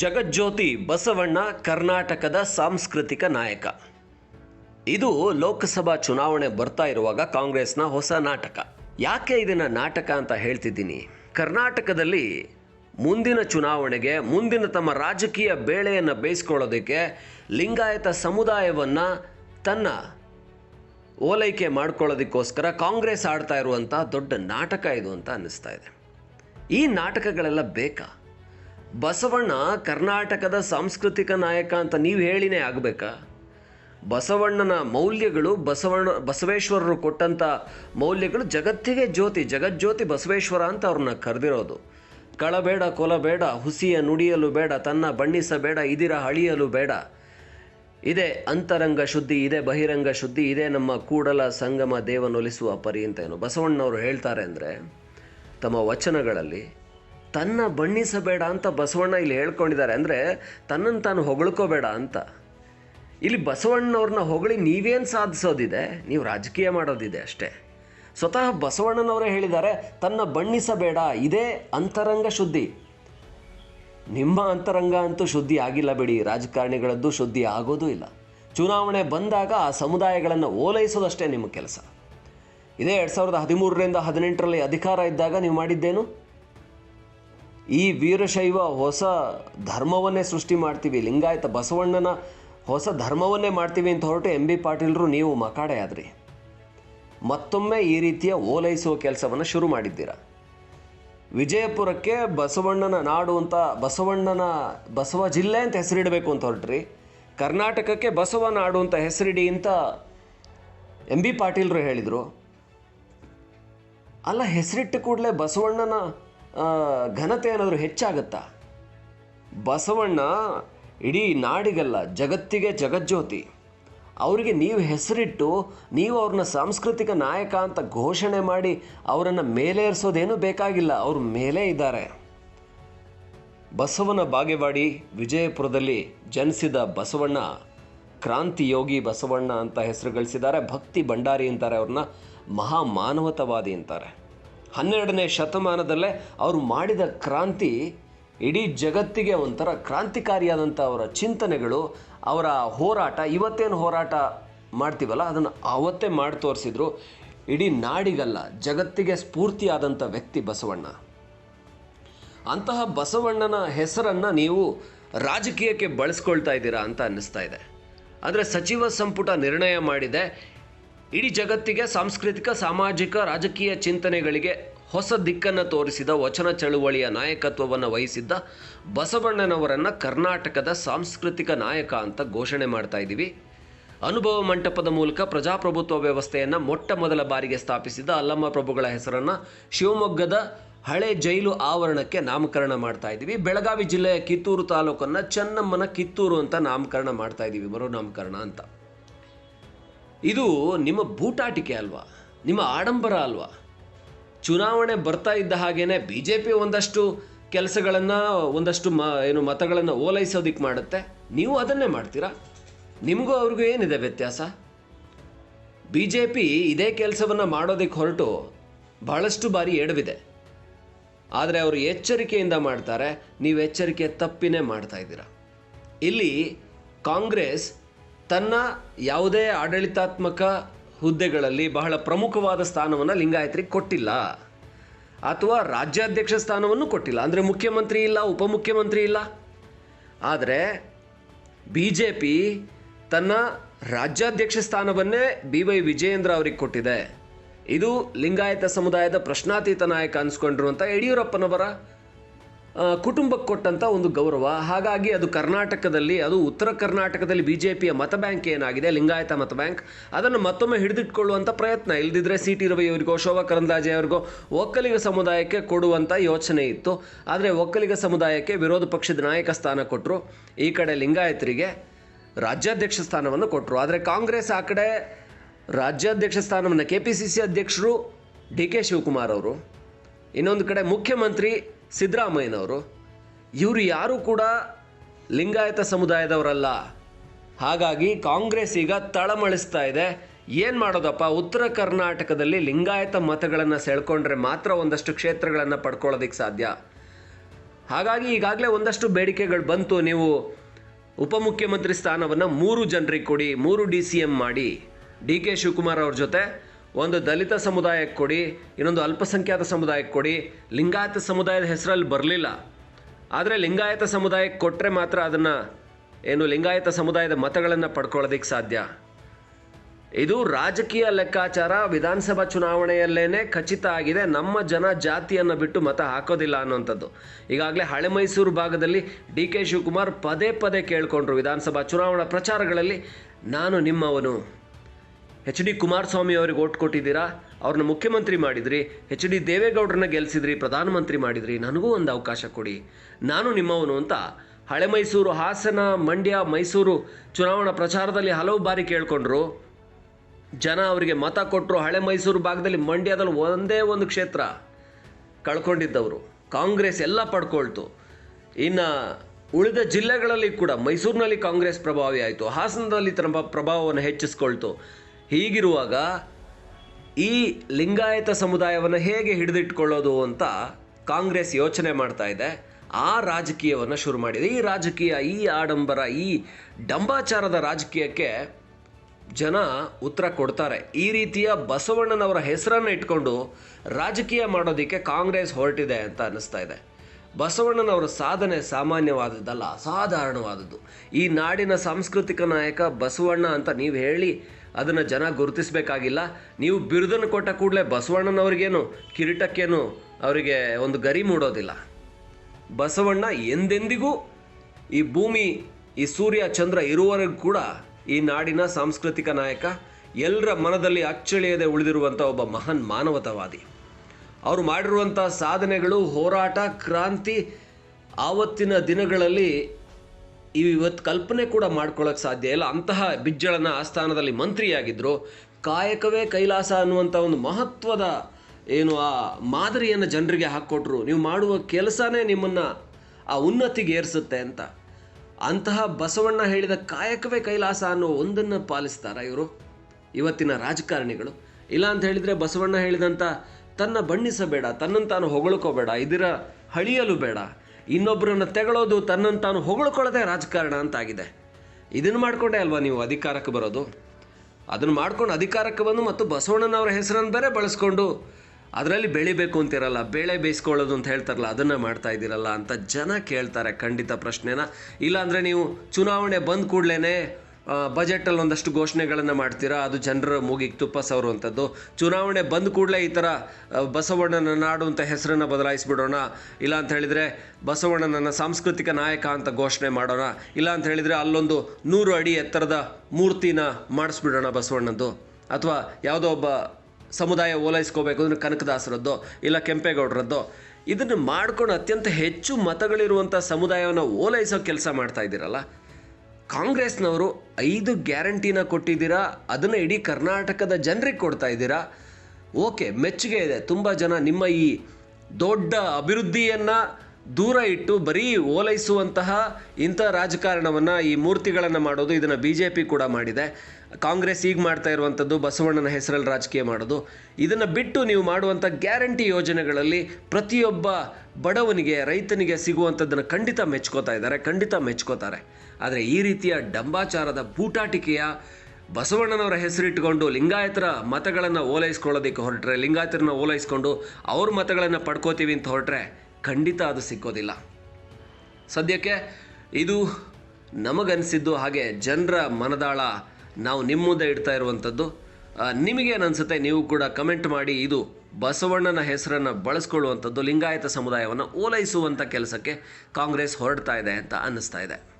ಜಗಜ್ಯೋತಿ ಬಸವಣ್ಣ ಕರ್ನಾಟಕದ ಸಾಂಸ್ಕೃತಿಕ ನಾಯಕ. ಇದು ಲೋಕಸಭಾ ಚುನಾವಣೆ ಬರ್ತಾ ಇರುವಾಗ ಕಾಂಗ್ರೆಸ್ನ ಹೊಸ ನಾಟಕ. ಯಾಕೆ ಇದನ್ನ ನಾಟಕ ಅಂತ ಹೇಳ್ತಿದ್ದೀನಿ? ಕರ್ನಾಟಕದಲ್ಲಿ ಮುಂದಿನ ಚುನಾವಣೆಗೆ, ಮುಂದಿನ ತಮ್ಮ ರಾಜಕೀಯ ಬೇಳೆಯನ್ನು ಬೇಯಿಸ್ಕೊಳ್ಳೋದಕ್ಕೆ ಲಿಂಗಾಯತ ಸಮುದಾಯವನ್ನು ತನ್ನ ಓಲೈಕೆ ಮಾಡ್ಕೊಳ್ಳೋದಕ್ಕೋಸ್ಕರ ಕಾಂಗ್ರೆಸ್ ಆಡ್ತಾ ಇರುವಂಥ ದೊಡ್ಡ ನಾಟಕ ಇದು ಅಂತ ಅನ್ನಿಸ್ತಾ ಇದೆ. ಈ ನಾಟಕಗಳೆಲ್ಲ ಬೇಕಾ? ಬಸವಣ್ಣ ಕರ್ನಾಟಕದ ಸಾಂಸ್ಕೃತಿಕ ನಾಯಕ ಅಂತ ನೀವು ಹೇಳಿನೇ ಆಗಬೇಕಾ? ಬಸವಣ್ಣನ ಮೌಲ್ಯಗಳು ಬಸವಣ್ಣ, ಬಸವೇಶ್ವರರು ಕೊಟ್ಟಂಥ ಮೌಲ್ಯಗಳು ಜಗತ್ತಿಗೆ ಜ್ಯೋತಿ, ಜಗಜ್ಯೋತಿ ಬಸವೇಶ್ವರ ಅಂತ ಅವ್ರನ್ನ ಕರೆದಿರೋದು. ಕಳಬೇಡ, ಕೊಲಬೇಡ, ಹುಸಿಯ ನುಡಿಯಲು ಬೇಡ, ತನ್ನ ಬಣ್ಣಿಸಬೇಡ, ಇದಿರ ಅಳಿಯಲು ಬೇಡ. ಇದೆ ಅಂತರಂಗ ಶುದ್ಧಿ, ಇದೆ ಬಹಿರಂಗ ಶುದ್ಧಿ, ಇದೆ ನಮ್ಮ ಕೂಡಲ ಸಂಗಮ ದೇವನೊಲಿಸುವ ಪರಿ ಅಂತ ಏನು ಬಸವಣ್ಣನವರು ಹೇಳ್ತಾರೆ ಅಂದರೆ ತಮ್ಮ ವಚನಗಳಲ್ಲಿ ತನ್ನ ಬಣ್ಣಿಸಬೇಡ ಅಂತ ಬಸವಣ್ಣ ಇಲ್ಲಿ ಹೇಳ್ಕೊಂಡಿದ್ದಾರೆ. ಅಂದರೆ ತನ್ನನ್ನು ತಾನು ಹೊಗಳ್ಕೋಬೇಡ ಅಂತ. ಇಲ್ಲಿ ಬಸವಣ್ಣವ್ರನ್ನ ಹೊಗಳಿ ನೀವೇನು ಸಾಧಿಸೋದಿದೆ? ನೀವು ರಾಜಕೀಯ ಮಾಡೋದಿದೆ ಅಷ್ಟೇ. ಸ್ವತಃ ಬಸವಣ್ಣನವರೇ ಹೇಳಿದ್ದಾರೆ, ತನ್ನ ಬಣ್ಣಿಸಬೇಡ, ಇದೇ ಅಂತರಂಗ ಶುದ್ಧಿ. ನಿಮ್ಮ ಅಂತರಂಗ ಅಂತೂ ಶುದ್ಧಿ ಆಗಿಲ್ಲ ಬಿಡಿ, ರಾಜಕಾರಣಿಗಳದ್ದು ಶುದ್ಧಿ ಆಗೋದೂ ಇಲ್ಲ. ಚುನಾವಣೆ ಬಂದಾಗ ಆ ಸಮುದಾಯಗಳನ್ನು ಓಲೈಸೋದಷ್ಟೇ ನಿಮ್ಮ ಕೆಲಸ. ಇದೇ ಎರಡು ಸಾವಿರದ ಹದಿಮೂರರಿಂದ ಹದಿನೆಂಟರಲ್ಲಿ ಅಧಿಕಾರ ಇದ್ದಾಗ ನೀವು ಮಾಡಿದ್ದೇನು? ಈ ವೀರಶೈವ ಹೊಸ ಧರ್ಮವನ್ನೇ ಸೃಷ್ಟಿ ಮಾಡ್ತೀವಿ. ಲಿಂಗಾಯತ ಬಸವಣ್ಣನ ಹೊಸ ಧರ್ಮವನ್ನೇ ಮಾಡ್ತೀವಿ ಅಂತ ಹೊರಟು ಎಂ ಬಿ ಪಾಟೀಲರು ನೀವು ಮಕಾಡೆ ಆದ್ರಿ. ಮತ್ತೊಮ್ಮೆ ಈ ರೀತಿಯ ಓಲೈಸುವ ಕೆಲಸವನ್ನು ಶುರು ಮಾಡಿದ್ದೀರಾ. ವಿಜಯಪುರಕ್ಕೆ ಬಸವಣ್ಣನ ನಾಡು ಅಂತ ಬಸವಣ್ಣನ ಬಸವ ಜಿಲ್ಲೆ ಅಂತ ಹೆಸರಿಡಬೇಕು ಅಂತ ಹೊರಟ್ರಿ. ಕರ್ನಾಟಕಕ್ಕೆ ಬಸವ ನಾಡು ಅಂತ ಹೆಸರಿಡಿ ಅಂತ ಎಂ ಬಿ ಪಾಟೀಲರು ಹೇಳಿದರು. ಅಲ್ಲ, ಹೆಸರಿಟ್ಟ ಕೂಡಲೇ ಬಸವಣ್ಣನ ಘನತೆ ಏನಾದರೂ ಹೆಚ್ಚಾಗತ್ತಾ? ಬಸವಣ್ಣ ಇಡೀ ನಾಡಿಗಲ್ಲ, ಜಗತ್ತಿಗೆ ಜಗಜ್ಯೋತಿ. ಅವರಿಗೆ ನೀವು ಹೆಸರಿಟ್ಟು, ನೀವು ಅವ್ರನ್ನ ಸಾಂಸ್ಕೃತಿಕ ನಾಯಕ ಅಂತ ಘೋಷಣೆ ಮಾಡಿ ಅವರನ್ನು ಮೇಲೇರಿಸೋದೇನೂ ಬೇಕಾಗಿಲ್ಲ, ಅವ್ರ ಮೇಲೆ ಇದ್ದಾರೆ. ಬಸವನ ಬಾಗೇವಾಡಿ, ವಿಜಯಪುರದಲ್ಲಿ ಜನಿಸಿದ ಬಸವಣ್ಣ, ಕ್ರಾಂತಿಯೋಗಿ ಬಸವಣ್ಣ ಅಂತ ಹೆಸರು ಗಳಿಸಿದ್ದಾರೆ, ಭಕ್ತಿ ಭಂಡಾರಿ ಅಂತಾರೆ ಅವ್ರನ್ನ, ಮಹಾಮಾನವತವಾದಿ ಅಂತಾರೆ. ಹನ್ನೆರಡನೇ ಶತಮಾನದಲ್ಲೇ ಅವರು ಮಾಡಿದ ಕ್ರಾಂತಿ ಇಡೀ ಜಗತ್ತಿಗೆ ಒಂಥರ ಕ್ರಾಂತಿಕಾರಿಯಾದಂಥ ಅವರ ಚಿಂತನೆಗಳು, ಅವರ ಹೋರಾಟ, ಇವತ್ತೇನು ಹೋರಾಟ ಮಾಡ್ತೀವಲ್ಲ, ಅದನ್ನು ಅವತ್ತೇ ಮಾಡಿ ತೋರಿಸಿದ್ರು. ಇಡೀ ನಾಡಿಗಲ್ಲ, ಜಗತ್ತಿಗೆ ಸ್ಫೂರ್ತಿಯಾದಂಥ ವ್ಯಕ್ತಿ ಬಸವಣ್ಣ. ಅಂತಹ ಬಸವಣ್ಣನ ಹೆಸರನ್ನು ನೀವು ರಾಜಕೀಯಕ್ಕೆ ಬಳಸ್ಕೊಳ್ತಾ ಇದ್ದೀರಾ ಅಂತ ಅನ್ನಿಸ್ತಾ ಇದೆ. ಆದರೆ ಸಚಿವ ಸಂಪುಟ ನಿರ್ಣಯ ಮಾಡಿದೆ ಇಡೀ ಜಗತ್ತಿಗೆ ಸಾಂಸ್ಕೃತಿಕ, ಸಾಮಾಜಿಕ, ರಾಜಕೀಯ ಚಿಂತನೆಗಳಿಗೆ ಹೊಸ ದಿಕ್ಕನ್ನು ತೋರಿಸಿದ ವಚನ ಚಳುವಳಿಯ ನಾಯಕತ್ವವನ್ನು ವಹಿಸಿದ್ದ ಬಸವಣ್ಣನವರನ್ನು ಕರ್ನಾಟಕದ ಸಾಂಸ್ಕೃತಿಕ ನಾಯಕ ಅಂತ ಘೋಷಣೆ ಮಾಡ್ತಾ ಇದ್ದೀವಿ. ಅನುಭವ ಮಂಟಪದ ಮೂಲಕ ಪ್ರಜಾಪ್ರಭುತ್ವ ವ್ಯವಸ್ಥೆಯನ್ನು ಮೊಟ್ಟ ಮೊದಲ ಬಾರಿಗೆ ಸ್ಥಾಪಿಸಿದ ಅಲ್ಲಮ್ಮ ಪ್ರಭುಗಳ ಹೆಸರನ್ನು ಶಿವಮೊಗ್ಗದ ಹಳೆ ಜೈಲು ಆವರಣಕ್ಕೆ ನಾಮಕರಣ ಮಾಡ್ತಾ ಇದ್ದೀವಿ. ಬೆಳಗಾವಿ ಜಿಲ್ಲೆಯ ಕಿತ್ತೂರು ತಾಲೂಕನ್ನು ಚೆನ್ನಮ್ಮನ ಕಿತ್ತೂರು ಅಂತ ನಾಮಕರಣ ಮಾಡ್ತಾ ಇದ್ದೀವಿ. ಮರು ನಾಮಕರಣ ಅಂತ. ಇದು ನಿಮ್ಮ ಬೂಟಾಟಿಕೆ ಅಲ್ವಾ? ನಿಮ್ಮ ಆಡಂಬರ ಅಲ್ವಾ? ಚುನಾವಣೆ ಬರ್ತಾ ಇದ್ದ ಹಾಗೇನೆ ಬಿ ಜೆ ಪಿ ಒಂದಷ್ಟು ಕೆಲಸಗಳನ್ನು, ಒಂದಷ್ಟು ಮ, ಏನು ಮತಗಳನ್ನು ಓಲೈಸೋದಿಕ್ಕೆ ಮಾಡುತ್ತೆ. ನೀವು ಅದನ್ನೇ ಮಾಡ್ತೀರಾ? ನಿಮಗೂ ಅವ್ರಿಗೂ ಏನಿದೆ ವ್ಯತ್ಯಾಸ? ಬಿ ಜೆ ಪಿ ಇದೇ ಕೆಲಸವನ್ನು ಮಾಡೋದಕ್ಕೆ ಹೊರಟು ಬಹಳಷ್ಟು ಬಾರಿ ಎಡವಿದೆ. ಆದರೆ ಅವರು ಎಚ್ಚರಿಕೆಯಿಂದ ಮಾಡ್ತಾರೆ, ನೀವು ಎಚ್ಚರಿಕೆ ತಪ್ಪಿನೇ ಮಾಡ್ತಾ ಇದ್ದೀರಾ. ಇಲ್ಲಿ ಕಾಂಗ್ರೆಸ್ ತನ್ನ ಯಾವುದೇ ಆಡಳಿತಾತ್ಮಕ ಹುದ್ದೆಗಳಲ್ಲಿ ಬಹಳ ಪ್ರಮುಖವಾದ ಸ್ಥಾನವನ್ನು ಲಿಂಗಾಯತರಿಗೆ ಕೊಟ್ಟಿಲ್ಲ. ಅಥವಾ ರಾಜ್ಯಾಧ್ಯಕ್ಷ ಸ್ಥಾನವನ್ನು ಕೊಟ್ಟಿಲ್ಲ. ಅಂದರೆ ಮುಖ್ಯಮಂತ್ರಿ ಇಲ್ಲ, ಉಪಮುಖ್ಯಮಂತ್ರಿ ಇಲ್ಲ. ಆದರೆ ಬಿ ಜೆ ಪಿ ತನ್ನ ರಾಜ್ಯಾಧ್ಯಕ್ಷ ಸ್ಥಾನವನ್ನೇ ಬಿ ವೈ ವಿಜಯೇಂದ್ರ ಅವರಿಗೆ ಕೊಟ್ಟಿದೆ. ಇದು ಲಿಂಗಾಯತ ಸಮುದಾಯದ ಪ್ರಶ್ನಾತೀತ ನಾಯಕ ಅನ್ಸ್ಕೊಂಡಿರುವಂಥ ಯಡಿಯೂರಪ್ಪನವರ ಕುಟುಂಬಕ್ಕೆ ಕೊಟ್ಟಂಥ ಒಂದು ಗೌರವ. ಹಾಗಾಗಿ ಅದು ಕರ್ನಾಟಕದಲ್ಲಿ, ಅದು ಉತ್ತರ ಕರ್ನಾಟಕದಲ್ಲಿ ಬಿ ಜೆ ಪಿಯ ಮತ ಬ್ಯಾಂಕ್ ಏನಾಗಿದೆ, ಲಿಂಗಾಯತ ಮತ ಬ್ಯಾಂಕ್, ಅದನ್ನು ಮತ್ತೊಮ್ಮೆ ಹಿಡಿದಿಟ್ಕೊಳ್ಳುವಂಥ ಪ್ರಯತ್ನ. ಇಲ್ದಿದ್ರೆ ಸಿ ಟಿ ರವಿಯವರಿಗೋ, ಶೋಭಾ ಕರಂದ್ಲಾಜೆ ಅವರಿಗೋ ಒಕ್ಕಲಿಗ ಸಮುದಾಯಕ್ಕೆ ಕೊಡುವಂಥ ಯೋಚನೆ ಇತ್ತು. ಆದರೆ ಒಕ್ಕಲಿಗ ಸಮುದಾಯಕ್ಕೆ ವಿರೋಧ ಪಕ್ಷದ ನಾಯಕ ಸ್ಥಾನ ಕೊಟ್ಟರು ಈ ಕಡೆ ಲಿಂಗಾಯತರಿಗೆ ರಾಜ್ಯಾಧ್ಯಕ್ಷ ಸ್ಥಾನವನ್ನು ಕೊಟ್ಟರು ಆದರೆ ಕಾಂಗ್ರೆಸ್ ಆ ಕಡೆ ರಾಜ್ಯಾಧ್ಯಕ್ಷ ಸ್ಥಾನವನ್ನು ಕೆ ಪಿ ಸಿ ಸಿ ಅಧ್ಯಕ್ಷರು ಡಿ ಕೆ ಶಿವಕುಮಾರ್ ಅವರು. ಇನ್ನೊಂದು ಕಡೆ ಮುಖ್ಯಮಂತ್ರಿ ಸಿದ್ದರಾಮಯ್ಯನವರು, ಇವರು ಯಾರೂ ಕೂಡ ಲಿಂಗಾಯತ ಸಮುದಾಯದವರಲ್ಲ. ಹಾಗಾಗಿ ಕಾಂಗ್ರೆಸ್ ಈಗ ತಳಮಳಿಸ್ತಾ ಇದೆ. ಏನು ಮಾಡೋದಪ್ಪ? ಉತ್ತರ ಕರ್ನಾಟಕದಲ್ಲಿ ಲಿಂಗಾಯತ ಮತಗಳನ್ನು ಸೆಳ್ಕೊಂಡ್ರೆ ಮಾತ್ರ ಒಂದಷ್ಟು ಕ್ಷೇತ್ರಗಳನ್ನು ಪಡ್ಕೊಳ್ಳೋದಕ್ಕೆ ಸಾಧ್ಯ. ಹಾಗಾಗಿ ಈಗಾಗಲೇ ಒಂದಷ್ಟು ಬೇಡಿಕೆಗಳು ಬಂತು. ನೀವು ಉಪಮುಖ್ಯಮಂತ್ರಿ ಸ್ಥಾನವನ್ನು ಮೂರು ಜನರಿಗೆ ಕೊಡಿ, ಮೂರು ಡಿ ಸಿ ಎಂ ಮಾಡಿ. ಡಿ ಕೆ ಶಿವಕುಮಾರ್ ಅವ್ರ ಜೊತೆ ಒಂದು ದಲಿತ ಸಮುದಾಯಕ್ಕೆ ಕೊಡಿ, ಇನ್ನೊಂದು ಅಲ್ಪಸಂಖ್ಯಾತ ಸಮುದಾಯಕ್ಕೆ ಕೊಡಿ. ಲಿಂಗಾಯತ ಸಮುದಾಯದ ಹೆಸರಲ್ಲಿ ಬರಲಿಲ್ಲ. ಆದರೆ ಲಿಂಗಾಯತ ಸಮುದಾಯಕ್ಕೆ ಕೊಟ್ಟರೆ ಮಾತ್ರ ಅದನ್ನು ಏನು ಲಿಂಗಾಯತ ಸಮುದಾಯದ ಮತಗಳನ್ನು ಪಡ್ಕೊಳ್ಳೋದಕ್ಕೆ ಸಾಧ್ಯ. ಇದು ರಾಜಕೀಯ ಲೆಕ್ಕಾಚಾರ, ವಿಧಾನಸಭಾ ಚುನಾವಣೆಯಲ್ಲೇ ಖಚಿತ ಆಗಿದೆ. ನಮ್ಮ ಜನ ಜಾತಿಯನ್ನು ಬಿಟ್ಟು ಮತ ಹಾಕೋದಿಲ್ಲ ಅನ್ನುವಂಥದ್ದು ಈಗಾಗಲೇ ಹಳೆ ಮೈಸೂರು ಭಾಗದಲ್ಲಿ ಡಿ ಕೆ ಶಿವಕುಮಾರ್ ಪದೇ ಪದೇ ಕೇಳಿಕೊಂಡ್ರು ವಿಧಾನಸಭಾ ಚುನಾವಣಾ ಪ್ರಚಾರಗಳಲ್ಲಿ, ನಾನು ನಿಮ್ಮವನು. ಎಚ್ ಡಿ ಕುಮಾರಸ್ವಾಮಿ ಅವ್ರಿಗೆ ಓಟ್ ಕೊಟ್ಟಿದ್ದೀರಾ? ಅವ್ರನ್ನ ಮುಖ್ಯಮಂತ್ರಿ ಮಾಡಿದ್ರಿ. ಎಚ್ ಡಿ ದೇವೇಗೌಡರನ್ನ ಗೆಲ್ಲಿಸಿದ್ರಿ ಪ್ರಧಾನಮಂತ್ರಿ ಮಾಡಿದ್ರಿ. ನನಗೂ ಒಂದು ಅವಕಾಶ ಕೊಡಿ. ನಾನು ನಿಮ್ಮವನು ಅಂತ ಹಳೆ ಮೈಸೂರು ಹಾಸನ, ಮಂಡ್ಯ, ಮೈಸೂರು ಚುನಾವಣಾ ಪ್ರಚಾರದಲ್ಲಿ ಹಲವು ಬಾರಿ ಕೇಳ್ಕೊಂಡ್ರು. ಜನ ಅವರಿಗೆ ಮತ ಕೊಟ್ಟರು ಹಳೆ ಮೈಸೂರು ಭಾಗದಲ್ಲಿ ಮಂಡ್ಯದಲ್ಲಿ ಒಂದೇ ಒಂದು ಕ್ಷೇತ್ರ ಕಳ್ಕೊಂಡಿದ್ದವರು. ಕಾಂಗ್ರೆಸ್ ಎಲ್ಲ ಪಡ್ಕೊಳ್ತು. ಇನ್ನು ಉಳಿದ ಜಿಲ್ಲೆಗಳಲ್ಲಿ ಕೂಡ ಮೈಸೂರಿನಲ್ಲಿ ಕಾಂಗ್ರೆಸ್ ಪ್ರಭಾವಿ ಆಯಿತು. ಹಾಸನದಲ್ಲಿ ತನ್ನ ಪ್ರಭಾವವನ್ನು ಹೆಚ್ಚಿಸ್ಕೊಳ್ತು. ಹೀಗಿರುವಾಗ ಈ ಲಿಂಗಾಯತ ಸಮುದಾಯವನ್ನು ಹೇಗೆ ಹಿಡಿದಿಟ್ಕೊಳ್ಳೋದು ಅಂತ ಕಾಂಗ್ರೆಸ್ ಯೋಚನೆ ಮಾಡ್ತಾ ಇದೆ. ಆ ರಾಜಕೀಯವನ್ನು ಶುರು ಮಾಡಿದೆ. ಈ ರಾಜಕೀಯ, ಈ ಆಡಂಬರ, ಈ ಡಂಬಾಚಾರದ ರಾಜಕೀಯಕ್ಕೆ ಜನ ಉತ್ತರ ಕೊಡ್ತಾರೆ. ಈ ರೀತಿಯ ಬಸವಣ್ಣನವರ ಹೆಸರನ್ನು ಇಟ್ಕೊಂಡು ರಾಜಕೀಯ ಮಾಡೋದಕ್ಕೆ ಕಾಂಗ್ರೆಸ್ ಹೊರಟಿದೆ ಅಂತ ಅನ್ನಿಸ್ತಾ ಇದೆ. ಬಸವಣ್ಣನವರ ಸಾಧನೆ ಸಾಮಾನ್ಯವಾದದ್ದಲ್ಲ, ಅಸಾಧಾರಣವಾದದ್ದು. ಈ ನಾಡಿನ ಸಾಂಸ್ಕೃತಿಕ ನಾಯಕ ಬಸವಣ್ಣ ಅಂತ ನೀವು ಹೇಳಿ ಅದನ್ನು ಜನ ಗುರುತಿಸಬೇಕಾಗಿಲ್ಲ. ನೀವು ಬಿರುದನ್ನು ಕೊಟ್ಟ ಕೂಡಲೇ ಬಸವಣ್ಣನವ್ರಿಗೇನು ಕಿರೀಟಕ್ಕೇನು ಅವರಿಗೆ ಒಂದು ಗರಿ ಮೂಡೋದಿಲ್ಲ. ಬಸವಣ್ಣ ಎಂದೆಂದಿಗೂ ಈ ಭೂಮಿ, ಈ ಸೂರ್ಯ, ಚಂದ್ರ ಇರುವವರೆಗೂ ಕೂಡ ಈ ನಾಡಿನ ಸಾಂಸ್ಕೃತಿಕ ನಾಯಕ ಎಲ್ಲರ ಮನದಲ್ಲಿ ಅಚ್ಚಳಿಯದೆ ಉಳಿದಿರುವಂಥ ಒಬ್ಬ ಮಹಾನ್ ಮಾನವತಾವಾದಿ. ಅವರು ಮಾಡಿರುವಂಥ ಸಾಧನೆಗಳು ಹೋರಾಟ, ಕ್ರಾಂತಿ, ಆವತ್ತಿನ ದಿನಗಳಲ್ಲಿ ಇವತ್ತು ಕಲ್ಪನೆ ಕೂಡ ಮಾಡ್ಕೊಳ್ಳೋಕೆ ಸಾಧ್ಯ ಇಲ್ಲ. ಅಂತಹ ಬಿಜ್ಜಳನ ಆಸ್ಥಾನದಲ್ಲಿ ಮಂತ್ರಿಯಾಗಿದ್ದರು ಕಾಯಕವೇ ಕೈಲಾಸ ಅನ್ನುವಂಥ ಒಂದು ಮಹತ್ವದ ಏನು ಆ ಮಾದರಿಯನ್ನು ಜನರಿಗೆ ಹಾಕ್ಕೊಟ್ರು ನೀವು ಮಾಡುವ ಕೆಲಸನೇ ನಿಮ್ಮನ್ನು ಆ ಉನ್ನತಿಗೆ ಏರಿಸುತ್ತೆ ಅಂತ. ಅಂತಹ ಬಸವಣ್ಣ ಹೇಳಿದ ಕಾಯಕವೇ ಕೈಲಾಸ ಅನ್ನೋ ಒಂದನ್ನು ಪಾಲಿಸ್ತಾರ ಇವರು? ಇವತ್ತಿನ ರಾಜಕಾರಣಿಗಳು? ಇಲ್ಲ ಅಂತ ಹೇಳಿದರೆ ಬಸವಣ್ಣ ಹೇಳಿದಂಥ ತನ್ನ ಬಣ್ಣಿಸಬೇಡ, ತನ್ನನ್ನು ತಾನು ಹೊಗಳ್ಕೋಬೇಡ, ಇದರ ಹಳಿಯಲು ಬೇಡ ಇನ್ನೊಬ್ಬರನ್ನು ತೆಗಳೋದು ತನ್ನನ್ನು ತಾನು ಹೊಗಳ್ಕೊಳ್ಳೋದೇ ರಾಜಕಾರಣ ಅಂತಾಗಿದೆ. ಇದನ್ನು ಮಾಡಿಕೊಂಡೆ ಅಲ್ವಾ ನೀವು ಅಧಿಕಾರಕ್ಕೆ ಬರೋದು? ಅದನ್ನು ಮಾಡ್ಕೊಂಡು ಅಧಿಕಾರಕ್ಕೆ ಬಂದು ಮತ್ತು ಬಸವಣ್ಣನವರ ಹೆಸರನ್ನು ಬೇರೆ ಬಳಸ್ಕೊಂಡು ಅದರಲ್ಲಿ ಬೆಳಿಬೇಕು ಅಂತಿರಲ್ಲ, ಬೇಳೆ ಬೇಯಿಸ್ಕೊಳ್ಳೋದು ಅಂತ ಹೇಳ್ತಾರಲ್ಲ, ಅದನ್ನು ಮಾಡ್ತಾ ಇದ್ದೀರಲ್ಲ ಅಂತ ಜನ ಕೇಳ್ತಾರೆ ಖಂಡಿತ ಪ್ರಶ್ನೆನ. ಇಲ್ಲಾಂದರೆ ನೀವು ಚುನಾವಣೆ ಬಂದ ಕೂಡಲೇ ಬಜೆಟಲ್ಲಿ ಒಂದಷ್ಟು ಘೋಷಣೆಗಳನ್ನು ಮಾಡ್ತೀರಾ? ಅದು ಜನರ ಮೂಗಿಗೆ ತುಪ್ಪ ಸವರುವಂಥದ್ದು ಚುನಾವಣೆ ಬಂದ ಕೂಡಲೇ ಈ ಥರ ಬಸವಣ್ಣನ ನಾಡು ಅಂತ ಹೆಸರನ್ನು ಬದಲಾಯಿಸ್ಬಿಡೋಣ. ಇಲ್ಲ ಅಂತ ಹೇಳಿದರೆ ಬಸವಣ್ಣನನ್ನ ಸಾಂಸ್ಕೃತಿಕ ನಾಯಕ ಅಂತ ಘೋಷಣೆ ಮಾಡೋಣ. ಇಲ್ಲ ಅಂತ ಹೇಳಿದರೆ ಅಲ್ಲೊಂದು ನೂರು ಅಡಿ ಎತ್ತರದ ಮೂರ್ತಿನ ಮಾಡಿಸ್ಬಿಡೋಣ ಬಸವಣ್ಣದ್ದು ಅಥವಾ ಯಾವುದೋ ಒಬ್ಬ ಸಮುದಾಯ ಓಲೈಸ್ಕೋಬೇಕು ಅಂದರೆ ಕನಕದಾಸರದ್ದು, ಇಲ್ಲ ಕೆಂಪೇಗೌಡರದ್ದು. ಇದನ್ನು ಮಾಡ್ಕೊಂಡು ಅತ್ಯಂತ ಹೆಚ್ಚು ಮತಗಳಿರುವಂಥ ಸಮುದಾಯವನ್ನು ಓಲೈಸೋ ಕೆಲಸ ಮಾಡ್ತಾ ಇದ್ದೀರಲ್ಲ. ಕಾಂಗ್ರೆಸ್ನವರು ಐದು ಗ್ಯಾರಂಟಿನ ಕೊಟ್ಟಿದ್ದೀರಾ? ಅದನ್ನು ಇಡೀ ಕರ್ನಾಟಕದ ಜನರಿಗೆ ಕೊಡ್ತಾ ಇದ್ದೀರಾ? ಓಕೆ, ಮೆಚ್ಚುಗೆ ಇದೆ. ತುಂಬ ಜನ ನಿಮ್ಮ ಈ ದೊಡ್ಡ ಅಭಿವೃದ್ಧಿಯನ್ನು ದೂರ ಇಟ್ಟು ಬರೀ ಓಲೈಸುವಂತಹ ಇಂಥ ರಾಜಕಾರಣವನ್ನು ಈ ಮೂರ್ತಿಗಳನ್ನು ಮಾಡೋದು ಇದನ್ನು ಬಿ ಜೆ ಪಿ ಕೂಡ ಮಾಡಿದೆ. ಕಾಂಗ್ರೆಸ್ ಈಗ ಮಾಡ್ತಾ ಇರುವಂಥದ್ದು ಬಸವಣ್ಣನ ಹೆಸರಲ್ಲಿ ರಾಜಕೀಯ ಮಾಡೋದು. ಇದನ್ನು ಬಿಟ್ಟು ನೀವು ಮಾಡುವಂಥ ಗ್ಯಾರಂಟಿ ಯೋಜನೆಗಳಲ್ಲಿ ಪ್ರತಿಯೊಬ್ಬ ಬಡವನಿಗೆ, ರೈತನಿಗೆ ಸಿಗುವಂಥದ್ದನ್ನು ಖಂಡಿತ ಮೆಚ್ಕೋತಾ ಇದ್ದಾರೆ, ಖಂಡಿತ ಮೆಚ್ಕೋತಾರೆ. ಆದರೆ ಈ ರೀತಿಯ ಡಂಬಾಚಾರದ ಬೂಟಾಟಿಕೆಯ ಬಸವಣ್ಣನವರ ಹೆಸರಿಟ್ಟುಕೊಂಡು ಲಿಂಗಾಯತರ ಮತಗಳನ್ನು ಓಲೈಸ್ಕೊಳ್ಳೋದಕ್ಕೆ ಹೊರಟ್ರೆ, ಲಿಂಗಾಯತರನ್ನ ಓಲೈಸ್ಕೊಂಡು ಅವ್ರ ಮತಗಳನ್ನು ಪಡ್ಕೋತೀವಿ ಅಂತ ಹೊರಟ್ರೆ ಖಂಡಿತ ಅದು ಸಿಕ್ಕೋದಿಲ್ಲ. ಸದ್ಯಕ್ಕೆ ಇದು ನಮಗನಿಸಿದ್ದು ಹಾಗೆ ಜನರ ಮನದಾಳ ನಾವು ನಿಮ್ಮ ಮುಂದೆ ಇಡ್ತಾ ಇರುವಂಥದ್ದು. ನಿಮಗೇನು ಅನಿಸುತ್ತೆ ನೀವು ಕೂಡ ಕಮೆಂಟ್ ಮಾಡಿ ಇದು ಬಸವಣ್ಣನ ಹೆಸರನ್ನು ಬಳಸ್ಕೊಳ್ಳುವಂಥದ್ದು ಲಿಂಗಾಯತ ಸಮುದಾಯವನ್ನು ಓಲೈಸುವಂಥ ಕೆಲಸಕ್ಕೆ ಕಾಂಗ್ರೆಸ್ ಹೊರಡ್ತಾ ಇದೆ ಅಂತ ಅನ್ನಿಸ್ತಾ ಇದೆ.